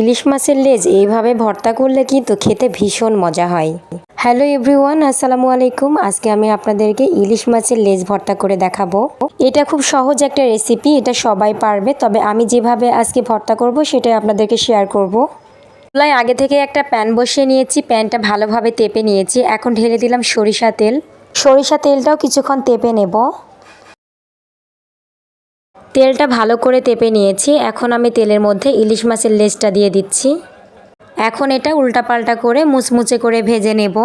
ইলিশ মাছের লেজ এইভাবে ভর্তা করলে কিন্তু খেতে ভীষণ মজা হয়। হ্যালো এভরিওয়ান, আসসালামু আলাইকুম। আজকে আমি আপনাদেরকে ইলিশ মাছের লেজ ভর্তা করে দেখাবো। এটা খুব সহজ একটা রেসিপি এটা সবাই পারবে। তবে আমি যেভাবে আজকে ভর্তা করব, সেটাই আপনাদেরকে শেয়ার করব। চুলায় আগে থেকে একটা প্যান বসিয়ে নিয়েছি, প্যানটা ভালোভাবে তেপে নিয়েছি। এখন ঢেলে দিলাম সরিষা তেল। সরিষা তেলটাও কিছুক্ষণ তেপে নেব। তেলটা ভালো করে তেপে নিয়েছি। এখন আমি তেলের মধ্যে ইলিশ মাছের লেজটা দিয়ে দিচ্ছি। এখন এটা উল্টাপাল্টা করে মুচমুচে করে ভেজে নেব।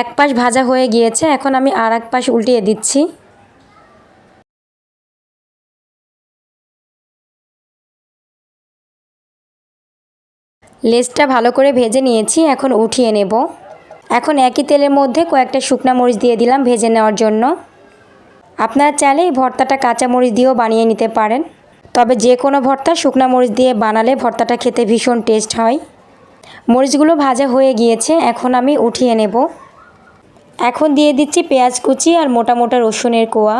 এক পাশ ভাজা হয়ে গিয়েছে, এখন আমি আর এক পাশ উল্টিয়ে দিচ্ছি। লেজটা ভালো করে ভেজে নিয়েছি, এখন উঠিয়ে নেব। এখন একই তেলের মধ্যে কয়েকটা শুকনা মরিচ দিয়ে দিলাম ভেজে নেওয়ার জন্য। আপনারা চাইলে এই ভর্তাটা কাঁচা মরিচ দিয়েও বানিয়ে নিতে পারেন। তবে যে কোনো ভর্তা শুকনা মরিচ দিয়ে বানালে ভর্তাটা খেতে ভীষণ টেস্ট হয়। মরিচগুলো ভাজা হয়ে গিয়েছে, এখন আমি উঠিয়ে নেব। এখন দিয়ে দিচ্ছি পেঁয়াজ কুচি আর মোটা মোটা রসুনের কোয়া।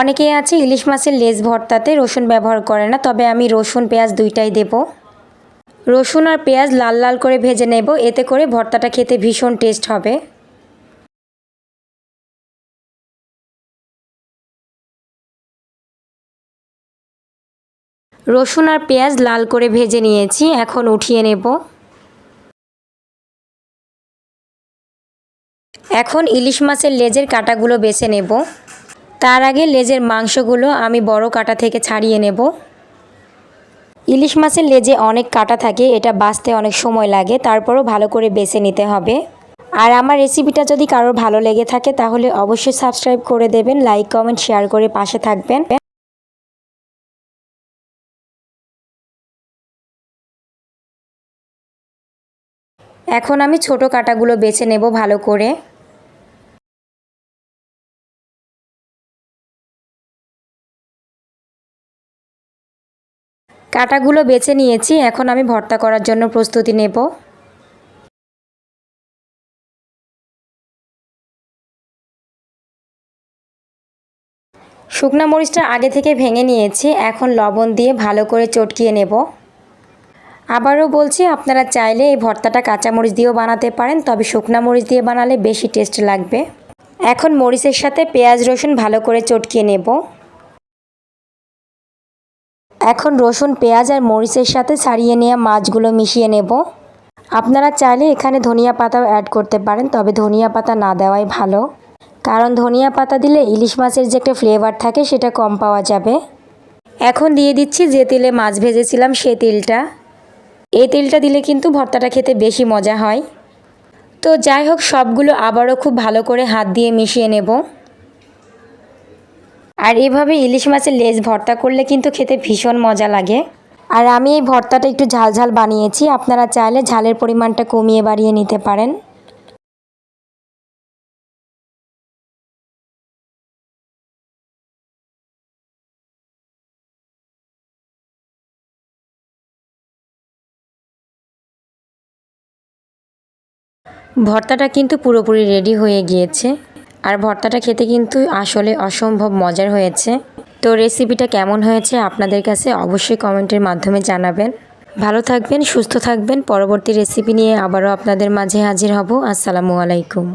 অনেকেই আছে ইলিশ মাছের লেজ ভর্তাতে রসুন ব্যবহার করে না, তবে আমি রসুন, পেঁয়াজ দুইটাই দেবো। রসুন আর পেঁয়াজ লাল লাল করে ভেজে নেব। এতে করে ভর্তাটা খেতে ভীষণ টেস্ট হবে। রসুন আর পেঁয়াজ লাল করে ভেজে নিয়েছি। এখন উঠিয়ে নেব। এখন ইলিশ মাছের লেজের কাটাগুলো বেছে নেব। তার আগে লেজের মাংসগুলো আমি বড় কাটা থেকে ছাড়িয়ে নেব। ইলিশ মাছের লেজে অনেক কাটা থাকে, এটা বাছতে অনেক সময় লাগে, তারপরও ভালো করে বেছে নিতে হবে। আর আমার রেসিপিটা যদি কারোর ভালো লেগে থাকে, তাহলে অবশ্যই সাবস্ক্রাইব করে দেবেন লাইক কমেন্ট শেয়ার করে পাশে থাকবেন। এখন আমি ছোট কাটাগুলো বেছে নেব ভালো করে। কাটাগুলো বেছে নিয়েছি, এখন আমি ভর্তা করার জন্য প্রস্তুতি নেব। শুকনা মরিচটা আগে থেকে ভেঙে নিয়েছি, এখন লবণ দিয়ে ভালো করে চটকিয়ে নেব। আবারও বলছি, আপনারা চাইলে এই ভর্তাটা কাঁচা মরিচ দিয়েও বানাতে পারেন, তবে শুকনা মরিচ দিয়ে বানালে বেশি টেস্ট লাগবে। এখন মরিচের সাথে পেঁয়াজ রসুন ভালো করে চটকিয়ে নেব। এখন রসুন, পেঁয়াজ আর মরিচের সাথে ছাড়িয়ে নেওয়া মাছগুলো মিশিয়ে নেব। আপনারা চাইলে এখানে ধনিয়া পাতাও অ্যাড করতে পারেন, তবে ধনিয়া পাতা না দেওয়াই ভালো। কারণ ধনিয়া পাতা দিলে ইলিশ মাছের যে একটা ফ্লেভার থাকে, সেটা কম পাওয়া যাবে। এখন দিয়ে দিচ্ছি যে তেলে মাছ ভেজেছিলাম, সে তেলটা। এই তেলটা দিলে কিন্তু ভর্তাটা খেতে বেশি মজা হয়। তো যাই হোক, সবগুলো আবারও খুব ভালো করে হাত দিয়ে মিশিয়ে নেব। আর এভাবে ইলিশ মাছের লেজ ভর্তা করলে কিন্তু খেতে ভীষণ মজা লাগে। আর আমি এই ভর্তাটা একটু ঝাল ঝাল বানিয়েছি, আপনারা চাইলে ঝালের পরিমাণটা কমিয়ে বাড়িয়ে নিতে পারেন। ভর্তাটা কিন্তু পুরোপুরি রেডি হয়ে গিয়েছে। আর ভর্তাটা খেতে কিন্তু আসলে অসম্ভব মজার হয়েছে। তো রেসিপিটা কেমন হয়েছে আপনাদের কাছে অবশ্যই কমেন্টের মাধ্যমে জানাবেন। ভালো থাকবেন, সুস্থ থাকবেন। পরবর্তী রেসিপি নিয়ে আবারও আপনাদের মাঝে হাজির হব। আসসালামু আলাইকুম।